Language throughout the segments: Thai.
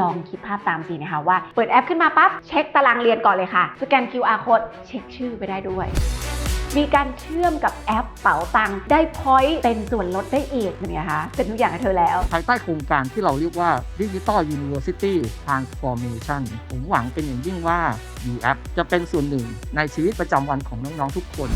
ลองคิดภาพตามสินะคะว่า เปิดแอปขึ้นมาปั๊บเช็คตารางเรียนก่อนเลยค่ะ สแกน QR code เช็คชื่อไปได้ด้วยมีการเชื่อมกับแอปเป๋าตังค์ได้พอยต์เป็นส่วนลดได้อีกเป็นไงคะเป็นทุกอย่างให้เธอแล้ว ภายใต้โครงการที่เราเรียกว่า Digital University Transformation ผมหวังเป็นอย่างยิ่งว่า u a p จะเป็นส่วนหนึ่งในชีวิตประจำวันของน้อง ๆ ทุกคน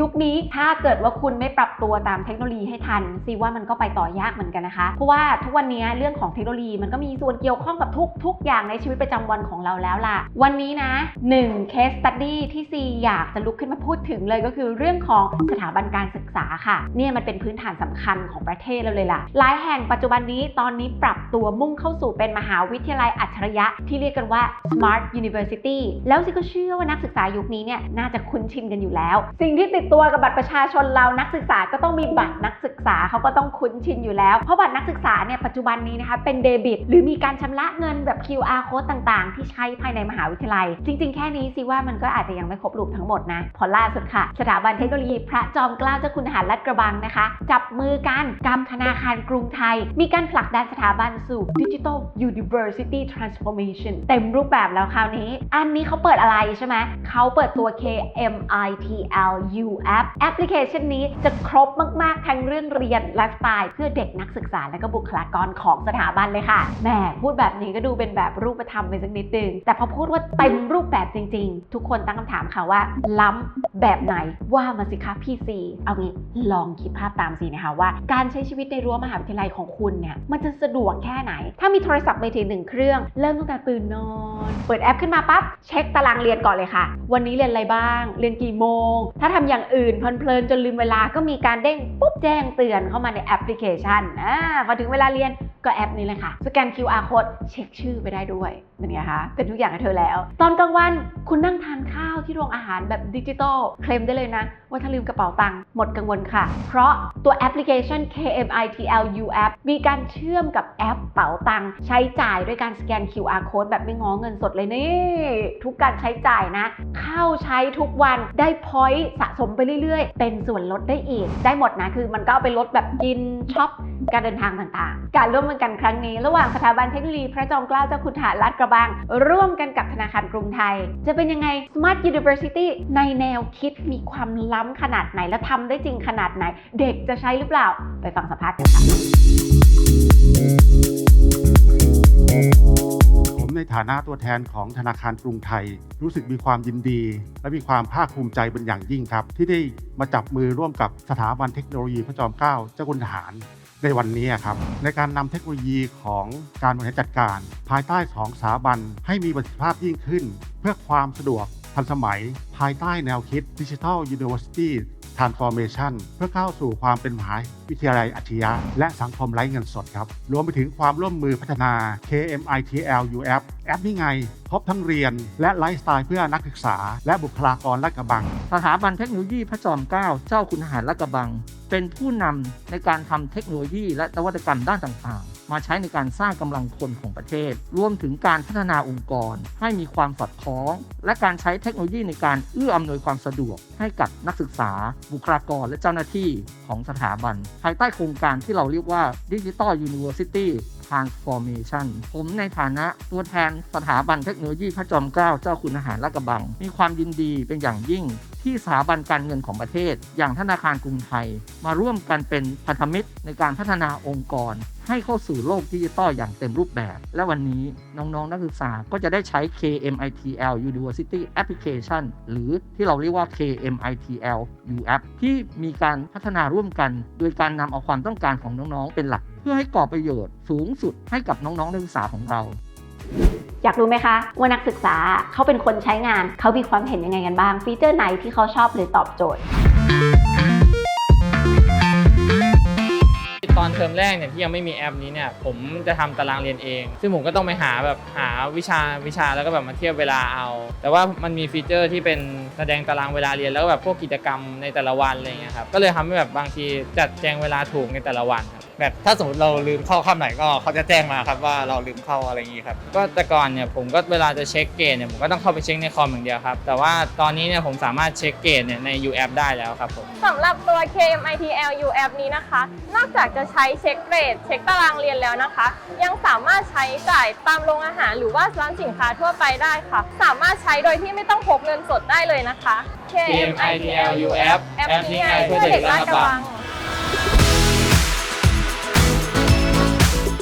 ยุคนี้ถ้าเกิดว่าคุณไม่ปรับตัวตามเทคโนโลยีให้ทันซีว่ามันก็ไปต่อยากเหมือนกันนะคะ เพราะว่าทุกวันนี้เรื่องของเทคโนโลยีมันก็มีส่วนเกี่ยวข้องกับทุกทุกอย่างในชีวิตประจำวันของเราแล้วล่ะ วันนี้นะ1 case study ที่ซีอยากจะลุกขึ้นมาพูดถึงเลยก็คือเรื่องของสถาบันการศึกษาค่ะเนี่ยมันเป็นพื้นฐานสำคัญของประเทศเราเลยล่ะหลายแห่งปัจจุบันนี้ตอนนี้ปรับตัวมุ่งเข้าสู่เป็นมหาวิทยาลัยอัจฉริยะ ที่เรียกกันว่า Smart University แล้วซีก็เชื่อว่านักศึกษายุคนี้เนี่ยน่าจะคุ้นชินกันอยู่แล้ว สิ่งที่ติดตัวกับบัตรประชาชนเรานักศึกษาก็ต้องมีบัตรนักศึกษาเขาก็ต้องคุ้นชินอยู่แล้ว เพราะบัตรนักศึกษาเนี่ยปัจจุบันนี้นะคะเป็นเดบิต หรือมีการชำระเงินแบบ QR code ต่างๆ ที่ใช้ภายในมหาวิทยาลัย จริง ๆ แค่นี้ซิว่ามันก็อาจจะยังไม่ครบรูปทั้งหมดนะพอล่าสุดค่ะ สถาบันเทคโนโลยีพระจอมเกล้าเจ้าคุณทหารลาดกระบังนะคะ จับมือกันกำธนาคารกรุงไทย มีการผลักดันสถาบันสู่ Digital University Transformation เต็มรูปแบบแล้วคราวนี้ อันนี้เขาเปิดอะไรใช่ไหมเขาเปิดตัว KMITLU KMITL U App แอปพลิเคชันนี้จะครบมาก ๆ ทั้งเรื่องเรียนไลฟ์สไตล์เพื่อเด็กนักศึกษาและก็บุคลากรของสถาบันเลยค่ะแหมพูดแบบนี้ก็ดูเป็นแบบรูปธรรมไปสักนิดนึง แต่พอพูดว่าเต็มรูปแบบจริง ๆ ทุกคนตั้งคำถามค่ะว่า ล้ำแบบไหนว่ามาสิคะพี่ซีเอางี้ลองคิดภาพตามซีนะคะว่า การใช้ชีวิตในรั้วมหาวิทยาลัยของคุณเนี่ยมันจะสะดวกแค่ไหน ถ้ามีโทรศัพท์มือถือหนึ่งเครื่อง เริ่มตั้งแต่ตื่นนอน เปิดแอปขึ้นมาปั๊บเช็คตารางเรียนก่อนเลยค่ะ วันนี้เรียนอะไรบ้าง เรียนกี่โมง ถ้าทำอย่างอื่นเพลินๆจนลืมเวลาก็มีการเด้งปุ๊บแจ้งเตือนเข้ามาในแอปพลิเคชันอ่าพอถึงเวลาเรียนก็แอปนี้เลยค่ะ สแกน QR code เช็คชื่อไปได้ด้วยเป็นไงคะเป็นทุกอย่างให้เธอแล้ว ตอนกลางวันคุณนั่งทานข้าวที่โรงอาหารแบบดิจิตอลเคลมได้เลยนะ ว่าถ้าลืมกระเป๋าตังค์หมดกังวลค่ะ เพราะตัวแอปพลิเคชัน KMITL U App มีการเชื่อมกับแอปเป๋าตังค์ใช้จ่ายด้วยการสแกน QR code แบบไม่ง้อเงินสดเลยนี่ ทุกการใช้จ่ายนะ เข้าใช้ทุกวันได้พอยต์สะสมไปเรื่อยๆ เป็นส่วนลดได้อีก ได้หมดนะคือมันก็เอาไปลดแบบกินช็อปการเดินทางต่างๆ การร่วมมือกันครั้งนี้ ระหว่างสถาบันเทคโนโลยีพระจอมเกล้าเจ้าคุณทหารลาดกระบัง ร่วมกันกับธนาคารกรุงไทย จะเป็นยังไง Smart University ในแนวคิดมีความล้ำขนาดไหน และทำได้จริงขนาดไหน เด็กจะใช้หรือเปล่า ไปฟังสัมภาษณ์กันค่ะผมในฐานะตัวแทนของธนาคารกรุงไทย รู้สึกมีความยินดี และมีความภาคภูมิใจเป็นอย่างยิ่งครับ ที่ได้มาจับมือร่วมกับสถาบันเทคโนโลยีพระจอมเกล้าเจ้าคุณทหาร ในวันนี้ครับในการนำเทคโนโลยีของการบริหารจัดการ ภายใต้สองสถาบันให้มีประสิทธิภาพยิ่งขึ้น เพื่อความสะดวกทันสมัย ภายใต้แนวคิด Digital University Transformation เพื่อเข้าสู่ความเป็นมหาวิทยาลัยอัจฉริยะ และสังคมไร้เงินสดครับ รวมไปถึงความร่วมมือพัฒนา KMITL U App แอปนี่ไงครบทั้งเรียน และไลฟ์สไตล์เพื่อนักศึกษา และบุคลากรและกระบัง สถาบันเทคโนโลยีพระจอมเกล้าเจ้าคุณทหารลาดกระบัง เป็นผู้นำในการทำเทคโนโลยีและนวัตกรรมด้านต่างๆ มาใช้ในการสร้างกำลังคนของประเทศ รวมถึงการพัฒนาองค์กร ให้มีความสอดคล้อง และการใช้เทคโนโลยีในการเอื้ออำนวยความสะดวก ให้กับนักศึกษา บุคลากร และเจ้าหน้าที่ของสถาบัน ภายใต้โครงการที่เราเรียกว่า Digital University Transformation ผมในฐานะตัวแทนสถาบันเทคโนโลยีพระจอมเกล้าเจ้าคุณทหารลาดกระบัง มีความยินดีเป็นอย่างยิ่ง ที่สถาบันการเงินของประเทศ อย่างธนาคารกรุงไทย มาร่วมกันเป็นพันธมิตรในการพัฒนาองค์กร ให้เข้าสู่โลกดิจิตอลอย่างเต็มรูปแบบ และวันนี้น้องๆนักศึกษาก็จะได้ใช้ KMITL University Application หรือที่เราเรียกว่า KMITL U App ที่มีการพัฒนาร่วมกัน โดยการนำเอาความต้องการของน้องๆเป็นหลัก เพื่อให้ก่อประโยชน์สูงสุดให้กับน้องๆนักศึกษาของเรา อยากรู้ไหมคะว่านักศึกษาเขาเป็นคนใช้งาน เขามีความเห็นยังไงกันบ้าง ฟีเจอร์ไหนที่เขาชอบหรือตอบโจทย์ ตอนเทอมแรกเนี่ยที่ยังไม่มีแอปนี้เนี่ยผมจะทำตารางเรียนเอง ซึ่งผมก็ต้องไปหาแบบหาวิชาวิชาแล้วก็แบบมาเทียบเวลาเอา แต่ว่ามันมีฟีเจอร์ที่เป็นแสดงตารางเวลาเรียนแล้วก็แบบพวกกิจกรรมในแต่ละวันอะไรเงี้ยครับก็เลยทำให้แบบบางทีจัดแจงเวลาถูกในแต่ละวัน แบบถ้าสมมติเราลืมเข้าคำไหนก็เขาจะแจ้งมาครับว่าเราลืมเข้าอะไรอย่างนี้ครับก็แต่ก่อนเนี่ยผมก็เวลาจะเช็คเกรดเนี่ยผมก็ต้องเข้าไปเช็คในคอมอย่างเดียวครับแต่ว่าตอนนี้เนี่ยผมสามารถเช็คเกรดเนี่ยใน U App ได้แล้วครับผมสำหรับตัว KMITL U App นี้นะคะ นอกจากจะใช้เช็คเกรดเช็คตารางเรียนแล้วนะคะ ยังสามารถใช้จ่ายตามโรงอาหาร หรือว่าร้านสินค้าทั่วไปได้ค่ะ สามารถใช้โดยที่ไม่ต้องพกเงินสดได้เลยนะคะ KMITL U App แอปแอปที่นี้ไงง่ายเพื่เพื่ออเด็เด็กกลาลาดดกกระระบับังง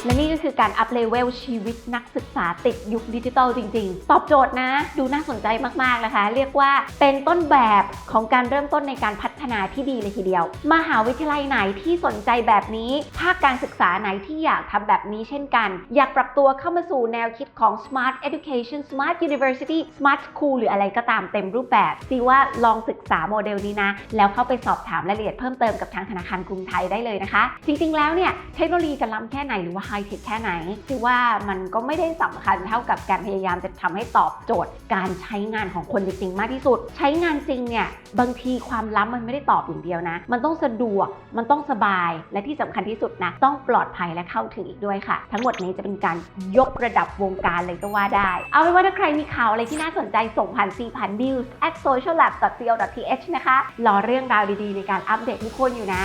และนี่ก็คือการอัพเลเวลชีวิตนักศึกษาติดยุคดิจิทัลจริง ๆ ตอบโจทย์นะ ดูน่าสนใจมากๆนะคะ เรียกว่าเป็นต้นแบบของการเริ่มต้นในการพัฒนาที่ดีเลยทีเดียว มหาวิทยาลัยไหนที่สนใจแบบนี้ ภาคการศึกษาไหนที่อยากทำแบบนี้เช่นกัน อยากปรับตัวเข้ามาสู่แนวคิดของ smart education smart university smart school หรืออะไรก็ตามเต็มรูปแบบซีว่าลองศึกษาโมเดลนี้นะ แล้วเข้าไปสอบถามรายละเอียดเพิ่มเติมกับทางธนาคารกรุงไทยได้เลยนะคะ จริงๆแล้วเนี่ยเทคโนโลยีจะล้ำแค่ไหนหรือว่าไฮเทคแค่ไหนคือว่ามันก็ไม่ได้สำคัญเท่ากับการพยายามจะทำให้ตอบโจทย์ การใช้งานของคนจริงๆ มากที่สุด ใช้งานจริงเนี่ยบางทีความล้ำมันไม่ได้ตอบอย่างเดียวนะ มันต้องสะดวกมันต้องสบายและที่สำคัญที่สุดนะต้องปลอดภัยและเข้าถึงอีกด้วยค่ะ ทั้งหมดนี้จะเป็นการยกระดับวงการเลยก็ว่าได้ เอาเป็นว่าถ้าใครมีข่าวอะไรที่น่าสนใจส่งผ่าน c ผ่าน news at sociallab co th นะคะรอเรื่องราวดีๆ ในการอัปเดตทุกคนอยู่นะ